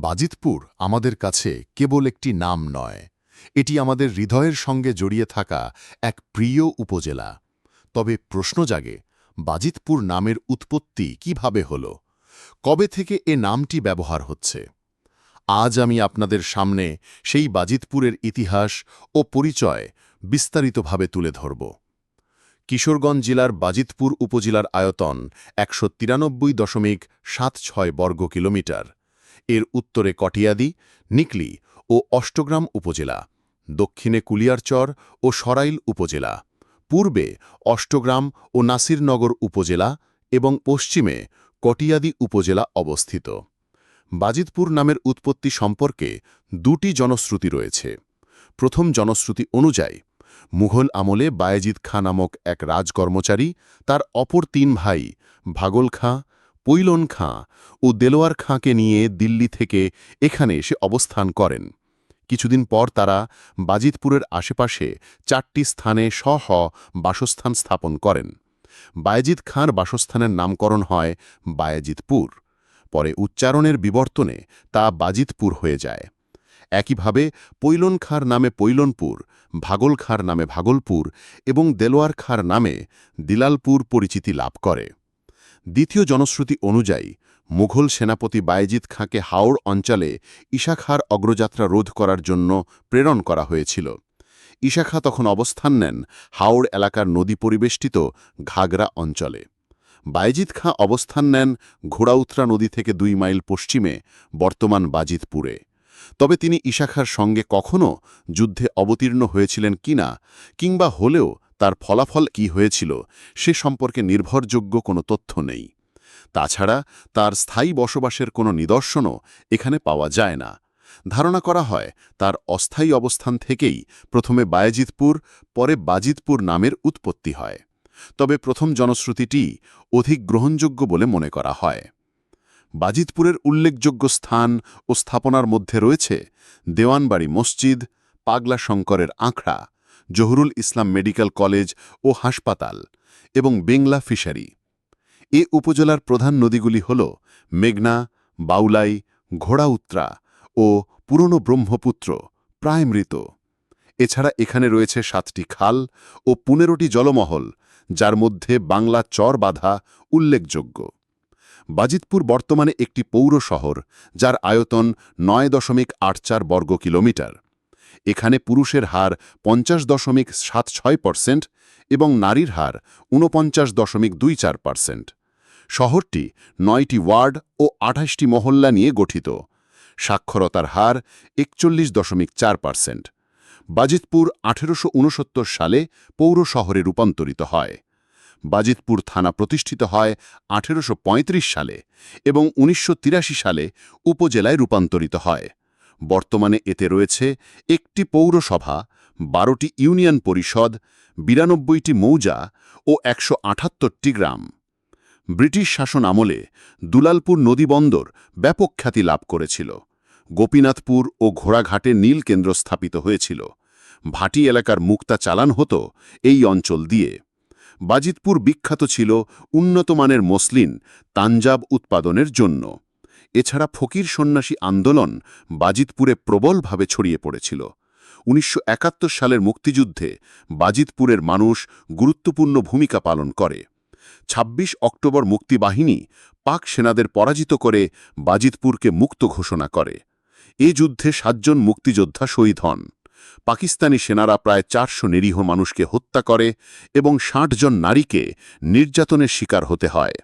বাজিতপুর আমাদের কাছে কেবল একটি নাম নয়। এটি আমাদের হৃদয়ের সঙ্গে জড়িয়ে থাকা এক প্রিয় উপজেলা। তবে প্রশ্ন জাগে, বাজিতপুর নামের উৎপত্তি কীভাবে হল? কবে থেকে এ নামটি ব্যবহার হচ্ছে? আজ আমি আপনাদের সামনে সেই বাজিতপুরের ইতিহাস ও পরিচয় বিস্তারিতভাবে তুলে ধরব। কিশোরগঞ্জ জেলার বাজিতপুর উপজেলার আয়তন একশো তিরানব্বই দশমিক সাত ছয় বর্গ কিলোমিটার। এর উত্তরে কটিয়াদি, নিকলি ও অষ্টগ্রাম উপজেলা, দক্ষিণে কুলিয়ারচর ও সরাইল উপজেলা, পূর্বে অষ্টগ্রাম ও নাসিরনগর উপজেলা এবং পশ্চিমে কটিয়াদি উপজেলা অবস্থিত। বাজিতপুর নামের উৎপত্তি সম্পর্কে দুটি জনশ্রুতি রয়েছে। প্রথম জনশ্রুতি অনুযায়ী, মুঘল আমলে বায়েজিদ খাঁ নামক এক রাজকর্মচারী, তার অপর তিন ভাই ভাগল খাঁ পৈলন খাঁ ও দেলোয়ার খাঁকে নিয়ে দিল্লি থেকে এখানে এসে অবস্থান করেন। কিছুদিন পর তারা বাজিতপুরের আশেপাশে চারটি স্থানে স্ব বাসস্থান স্থাপন করেন। বায়েজিদ খাঁর বাসস্থানের নামকরণ হয় বায়েজিদপুর পরে উচ্চারণের বিবর্তনে তা বাজিতপুর হয়ে যায়। একইভাবে পৈলন খাঁর নামে পৈলনপুর, ভাগল খাঁর নামে ভাগলপুর এবং দেলোয়ার খাঁর নামে দিলালপুর পরিচিতি লাভ করে। দ্বিতীয় জনশ্রুতি অনুযায়ী, মুঘল সেনাপতি বায়েজিদ খাঁকে হাওড় অঞ্চলে ঈশা খাঁর অগ্রযাত্রা রোধ করার জন্য প্রেরণ করা হয়েছিল। ঈশা খাঁ তখন অবস্থান নেন হাওড় এলাকার নদী পরিবেষ্টিত ঘাগরা অঞ্চলে। বায়েজিদ খাঁ অবস্থান নেন ঘোড়াউত্রা নদী থেকে দুই মাইল পশ্চিমে, বর্তমান বাজিতপুরে। তবে তিনি ঈশাখার সঙ্গে কখনও যুদ্ধে অবতীর্ণ হয়েছিলেন কিনা কিংবা হলেও তার ফলাফল কি হয়েছিল সে সম্পর্কে নির্ভরযোগ্য কোনো তথ্য নেই। তাছাড়া তার স্থায়ী বসবাসের কোনো নিদর্শনও এখানে পাওয়া যায় না। ধারণা করা হয় তার অস্থায়ী অবস্থান থেকেই প্রথমে বায়েজিতপুর, পরে বাজিতপুর নামের উৎপত্তি হয়। তবে প্রথম জনশ্রুতিটি অধিক গ্রহণযোগ্য বলে মনে করা হয়। বাজিতপুরের উল্লেখযোগ্য স্থান ও স্থাপনার মধ্যে রয়েছে দেওয়ানবাড়ি মসজিদ পাগলা শঙ্করের আঁকড়া জহুরুল ইসলাম মেডিকেল কলেজ ও হাসপাতাল এবং বেংলা ফিশারি। এ উপজেলার প্রধান নদীগুলি হল মেঘনা, বাউলাই ঘোড়াউত্রা ও পুরনো ব্রহ্মপুত্র প্রায় মৃত। এছাড়া এখানে রয়েছে সাতটি খাল ও পনেরোটি জলমহল, যার মধ্যে বাংলা চর বাঁধা উল্লেখযোগ্য। বাজিতপুর বর্তমানে একটি পৌর শহর, যার আয়তন নয় দশমিক আট চার বর্গ কিলোমিটার। এখানে পুরুষের হার পঞ্চাশ দশমিক সাত ছয় পার্সেন্ট এবং নারীর হার ঊনপঞ্চাশ দশমিক দুই চার পার্সেন্ট। শহরটি নয়টি ওয়ার্ড ও আঠাশটি মহল্লা নিয়ে গঠিত। সাক্ষরতার হার একচল্লিশ দশমিক চার পার্সেন্ট। বাজিতপুর আঠেরোশো ঊনসত্তর সালে পৌর শহরে রূপান্তরিত হয়। বাজিতপুর থানা প্রতিষ্ঠিত হয় আঠেরোশো পঁয়ত্রিশ সালে এবং উনিশশো তিরাশি সালে উপজেলায় রূপান্তরিত হয়। বর্তমানে এতে রয়েছে একটি পৌরসভা, বারোটি ইউনিয়ন পরিষদ, বিরানব্বইটি মৌজা ও একশো আঠাত্তরটি গ্রাম। ব্রিটিশ শাসন আমলে দুলালপুর নদীবন্দর ব্যাপক খ্যাতি লাভ করেছিল। গোপীনাথপুর ও ঘোড়াঘাটে নীল কেন্দ্র স্থাপিত হয়েছিল। ভাটি এলাকার মুক্তা চালান হতো এই অঞ্চল দিয়ে। বাজিতপুর বিখ্যাত ছিল উন্নতমানের মসলিন তাঞ্জাব উৎপাদনের জন্য। এছাড়া ফকির সন্ন্যাসী আন্দোলন বাজিতপুরে প্রবলভাবে ছড়িয়ে পড়েছিল। উনিশশো একাত্তর সালের মুক্তিযুদ্ধে বাজিতপুরের মানুষ গুরুত্বপূর্ণ ভূমিকা পালন করে। ২৬ অক্টোবর মুক্তিবাহিনী পাক সেনাদের পরাজিত করে বাজিতপুরকে মুক্ত ঘোষণা করে। এ যুদ্ধে সাতজন মুক্তিযোদ্ধা শহীদ হন। পাকিস্তানি সেনারা প্রায় চারশো নিরীহ মানুষকে হত্যা করে এবং ষাট জন নারীকে নির্যাতনের শিকার হতে হয়।